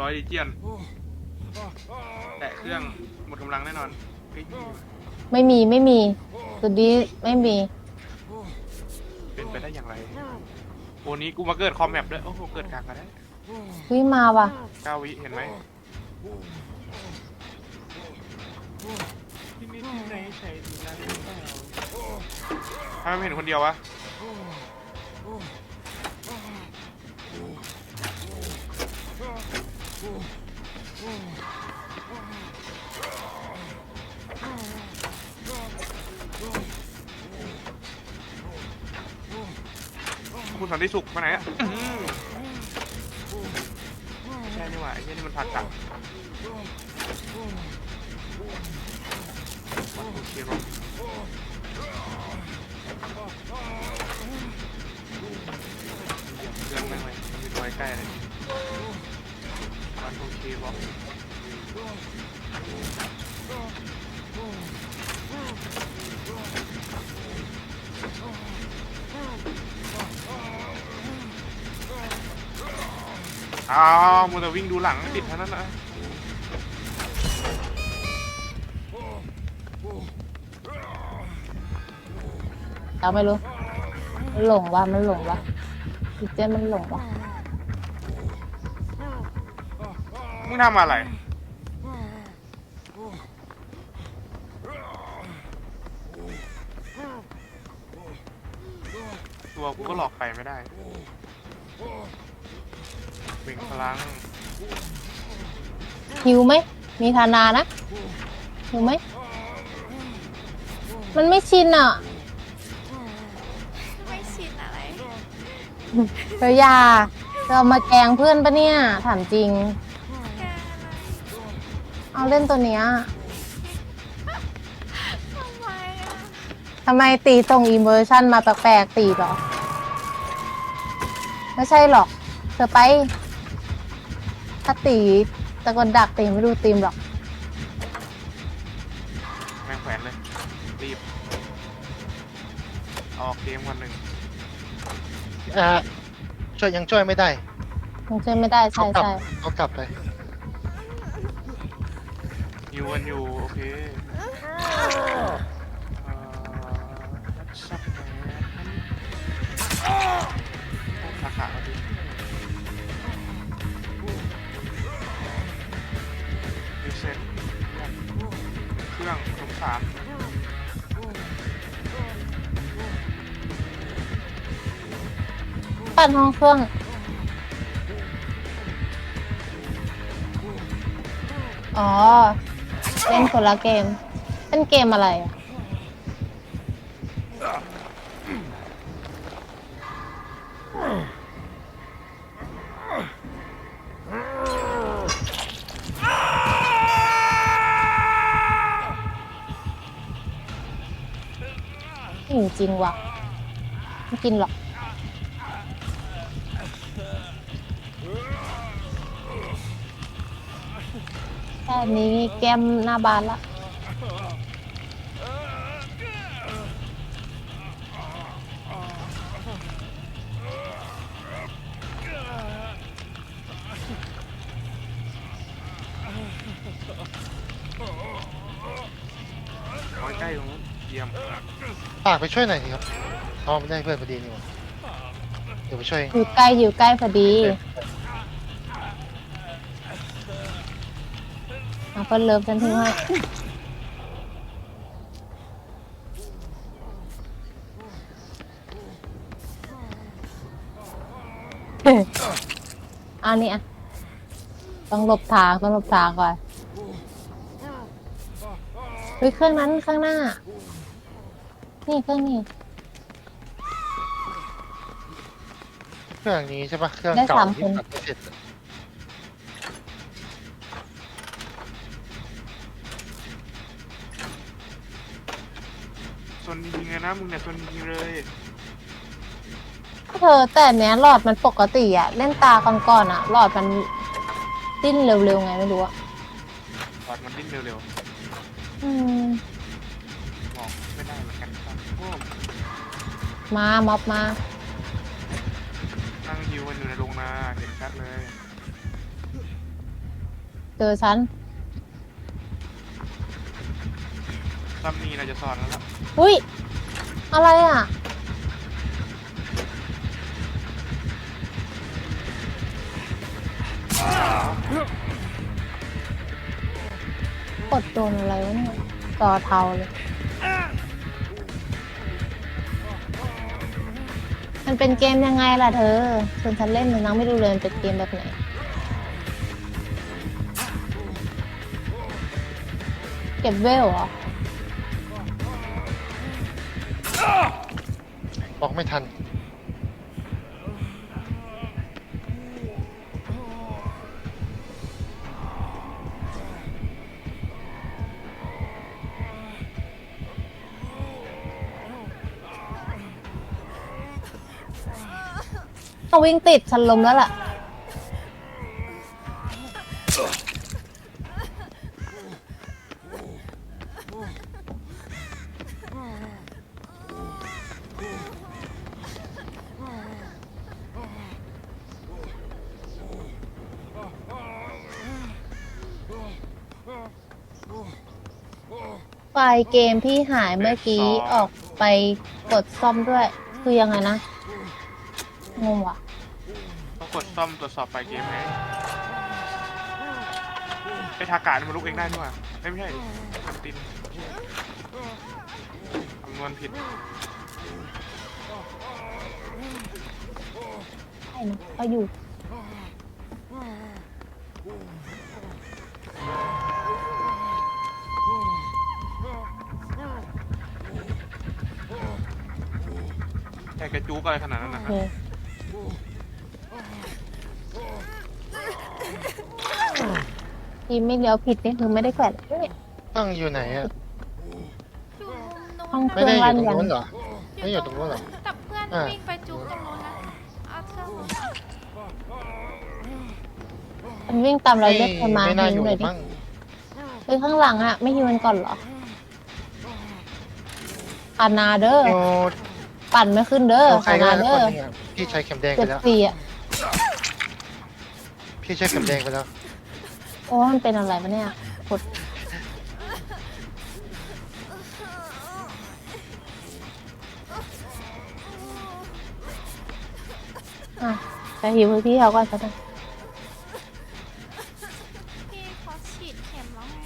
ร้อยดิเจียนแตะเครื่องหมดกำลังแน่นอนเฮ้ยไม่มีไม่มีตัวนี้ไม่มี เป็นไปได้อย่างไรโอ้นี้กูมาเกิดคอมแมปด้วย โอ้โหเกิดกลางกันได้วิมาว่ะ เก้าวิเห็นไหมที่นี่ที่ไหนใช่ที่นั่นหรือเปล่าทำไมไม่เห็นคนเดียววะ คุณสันติสุขมาไหนอะอื้อหือใช่นี่หว่าไอ้เหี้ยนี่มันผักตับโอเครถเรื่องแม่งเลยมันมีตัวใกล้เลยมันโอเคบล็ อกอ้าวมัวแต่วิ่งดูหลังติดเท่านั้นนะเราไม่รู้มันหลงว่ะมันหลงว่ะดิเจนมันหลงว่ะมึงทำอะไร ตัวกูก็หลอกใครไม่ได้ เบ่งพลังหิวไหม มีธานานะหิวไหม มันไม่ชินอะ ไม่ชินอะไร เธออยาเธอเอามาแกล้งเพื่อนปะเนี่ย ถามจริง แกอะไรเอาเล่นตัวเนี้ยทำไมอะทำไมตีส่งอีเวอร์ชันมาแปลกๆตีเหรอ ไม่ใช่หรอก เธอไป ถ้าตีตะกอนดักตีไม่ดูตีมหรอก แม่งแขวนเลย รีบ ออกเกมคนหนึ่งอ่าช่วยยังช่วยไม่ได้มันช่วยไม่ได้เขาใช่กลับใช่เขากลับเลยยูวันอยู่ โอเค ปั่นห้องเครื่อง อ๋อ เล่นคนละเกม เป็นเกมอะไรอะหิวจริงว่ะ ไม่กินหรอก แค่นี้แก้มหน้าบานละเอาใกล้ๆตรงนู้นเยี่ยมฝากไปช่วยหน่อยสิครับอ๋อไม่ได้เพื่อนพอดีนี่หว่าเดี๋ยวไปช่วยอยู่ใกล้อยู่ใกล้พอดี เอาเพิ่นเลิฟฉันทิ้งให้อันนี้อะ ต้องหลบทางต้องหลบทางก่อนเฮ้ยเครื่องนั้นข้างหน้า นี่เครื่องนี้ เครื่องนี้ใช่ปะเครื่องได้เก่าสามที่คน ตัดไม่เสร็จอะ ส่วนจริงๆเลยนะมึงเนี่ยส่วนจริงๆเลยเธอแต่เนี้ยหลอดมันปกติอะเล่นตาก่อนๆอะหลอดมันดิ้นเร็วๆไงไม่รู้อะตอดมันดิ้นเร็วอืมๆมองไม่ได้เหมือนกันครับโอ้มาม็อบมานั่งยิวกันอยู่ในโรงนาเห็นชัดเลยเจอฉันซัมนี่เราจะสอนแล้วล่ะ อุ้ย อะไรอะ กดโดนอะไรวะเนี่ยจอเทาเลย มันเป็นเกมยังไงล่ะเธอชวนฉันเล่นหนูนังไม่ดูเลยมันเป็นเกมแบบไหนเก็บเวลเหรอ บอกไม่ทัน ต้องวิ่งติดฉันลมแล้วล่ะ ล์เกมพี่หายเมื่อกี้ออกไปกดซ่อมด้วย คือยังไงนะ งงว่ะ ต้องกดซ่อมตรวจสอบไฟล์เกมไงไอทาการมันลุกเองได้นี่หว่าเอ้ยไม่ใช่มันตินคำนวณผิด ใช่นะก็อยู่แต่ กระจูกอะไรขนาดนั้นนะโอฮะเคทีไม่เลี้ยวผิดนี่คือไม่ได้แขวนเนี่ยตั้งอยู่ไหนอะอยู่มุมห้องนู้นเคไม่รื่อได้งอยู่ลั่นตรงยันนู้นเหรอ ไม่อยู่ตรงนู้นเหรอแต่เพื่อนอ่า วิ่งไปจุกตรงนู้นนะเอาเชือกมามันวิ่งตามเราเลือดเธอมาไม่น่าอหิยู่วเลยดิมั้งเฮ้ยข้างหลังอะ ไม่หิวมันก่อนเหรออานาเด้ออยู่ ปั่นไม่ขึ้นเด้อเอาใครอาก็นาได้เด้คอนหนึงอะพี่ใช้เข็มแดงไปเจ็ดแล้ว สี่อะพี่ใช้เข็มแดงไปแล้ว โอ้มันเป็นอะไรวะเนี่ยกดอะจะหิวให้พี่เขาก่อนสักหน่อยพี่เขาฉีดเข็มแล้วไง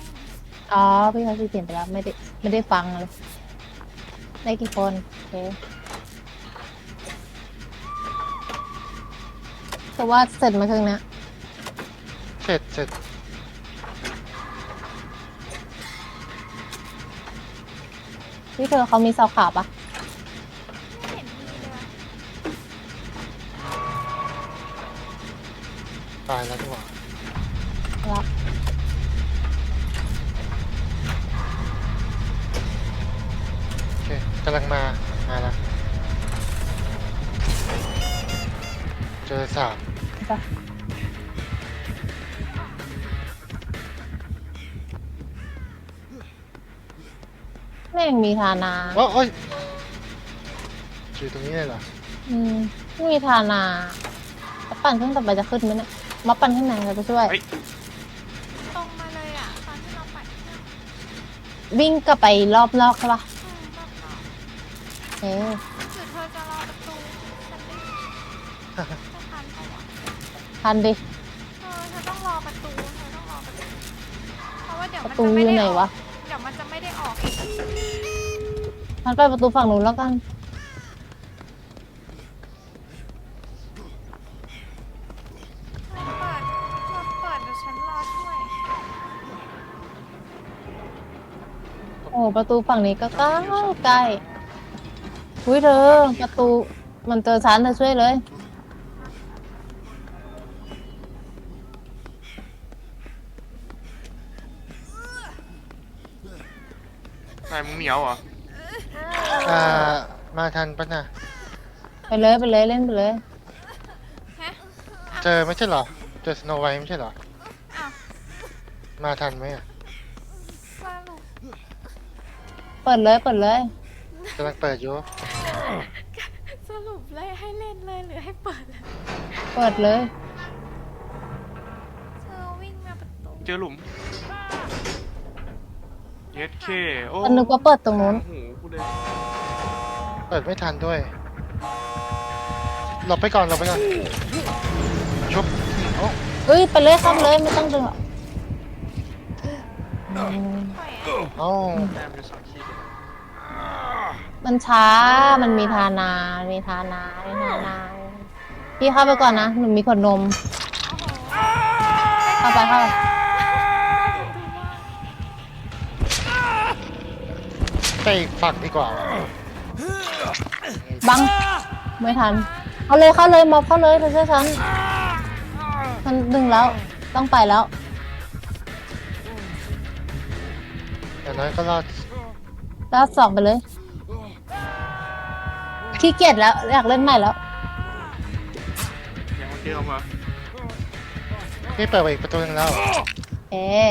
อ๋อพี่เขาสิเปลี่ยนไปแล้วไม่ได้ไม่ได้ฟังเลยได้กี่คนโอเค แต่ว่าเสร็จมาครึ่งนะเสร็จเสร็จพี่เธอเขามีเสาขาวปะไม่เห็นมีเลยว่ะตายแล้วดีกว่ารับโอเคกำลังมา มาแล้ว เจอสาม ปะแม่งมีทานาโอ้โอ้ยอยู่ตรงนี้เลยเหรออืมไม่มีทานาแล้วปั่นเครื่องต่อไปจะขึ้นไหมเนี่ยมาปั่นข้างในเราจะช่วย เฮ้ย ตรงมาเลยอะ ตอนที่เราปัดเครื่องวิ่งกลับไปรอบนอกใช่ปะอืมรอบเอ๊ะๆหรือเธอจะรอประตูฉันได้จะทันปะวะ ทันดิ เออเธอต้องรอประตูเธอต้องรอประตูเพราะว่าเดี๋ยวประมันตูจะไม่อยู่ได้ไหนออวะกเดี๋ยวมันจะไม่ได้ออกอีกมันไปประตูฝั่งนู้นแล้วกัน เธอเปิดเธอเปิดเดี๋ยวฉันรอช่วยโอ้ประตูฝั่งนี้ก็ใกล้ใกล้อุ้ยเธอประตูมันเจอฉันเธอช่วยเลย นายมึงเหนียวเหรออ่ามาทันปะนะไปเลยไปเลยเล่นไปเลย ฮะเจอไม่ใช่เหรอ เจอสโนไวท์ไม่ใช่เหรอ อ้าวมาทันไหมอะสรุปเปิดเลยเปิดเลยกำลังเปิดอยู่สรุปเลยให้เล่นเลยหรือให้เปิดเลยเปิดเลย เธอวิ่งมาประตูเจเจอหลุม เย็ดเคโอ้ฉันนึกว่าเปิดตรงนู้น หูกูเลยเปิดไม่ทันด้วย หลบไปก่อนหลบไปก่อน ชุบโอ้เอ้ยไปเลยเข้าไปเลยไม่ต้องดึงหรอกอืมเอ้าแต้มจะสองขีดมันช้า มันมีทานา มีทานา มีทานา พี่เข้าไปก่อนนะ หนูมีขวดนม เข้าไปเข้าไป ไปอีกฝั่งดีกว่าบัง ไม่ทัน เอาเลยเข้าเลยมอบเข้าเลยเธอเชื่อฉันฉันดึงแล้ว ต้องไปแล้ว อย่างน้อยก็รอดแล้วสองไปเลย ขี้เกียจแล้ว อยากเล่นใหม่แล้ว ยังเดิมอะนี่เปิดไปอีกประตูหนึงแล้ว เอ๊ะ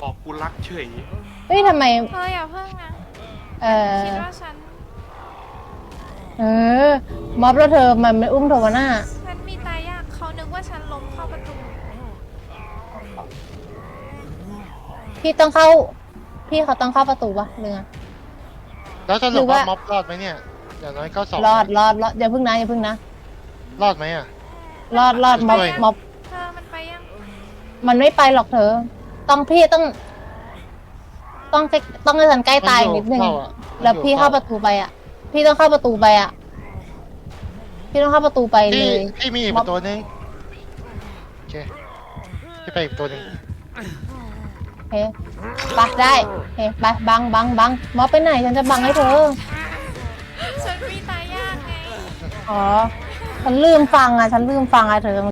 บอกกูรักเฉย เฮ้ยทำไม เธออย่าเพิ่งนะเออคิดว่าฉัน เออม็อบแล้วเธอมันไม่อุ้มโทวาน่าฉันมีตายยากเขานึกว่าฉันล้มเข้าประตูพี่ต้องเข้า พี่เขาต้องเข้าประตูปะหรือไง แล้วจะหหรืลอบว่า ว่าม็อบรอดไหมเนี่ยอย่างน้อยก็สองรอดรอดรอดอย่าพึ่งนะอย่าพึ่งนะรอดไหมอะ รอดรอดม็อบช่วย ม็อบเธอมันไปยังมันไม่ไปหรอกเธอ ต้องพี่ต้อง ต้องใกล้ต้องให้ฉันใกล้ตายอีกนิดนึงเข้าอะแล้วพี่เข้าประตูไปอะ พี่ต้องเข้าประตูไปอะ พี่ต้องเข้าประตูไปเลพี่ย พี่มีอีกม็ปอบระตูหนึงโอเคพี่ไปอีกประตูหนึงโอเคไปได้โอเคไปบังบังบังม็อบไปไหนฉันจะบังให้เธอ ฉันมีตายยากไง อ๋อ ฉันลืมฟังอะ ฉันลืมฟังอะเธอ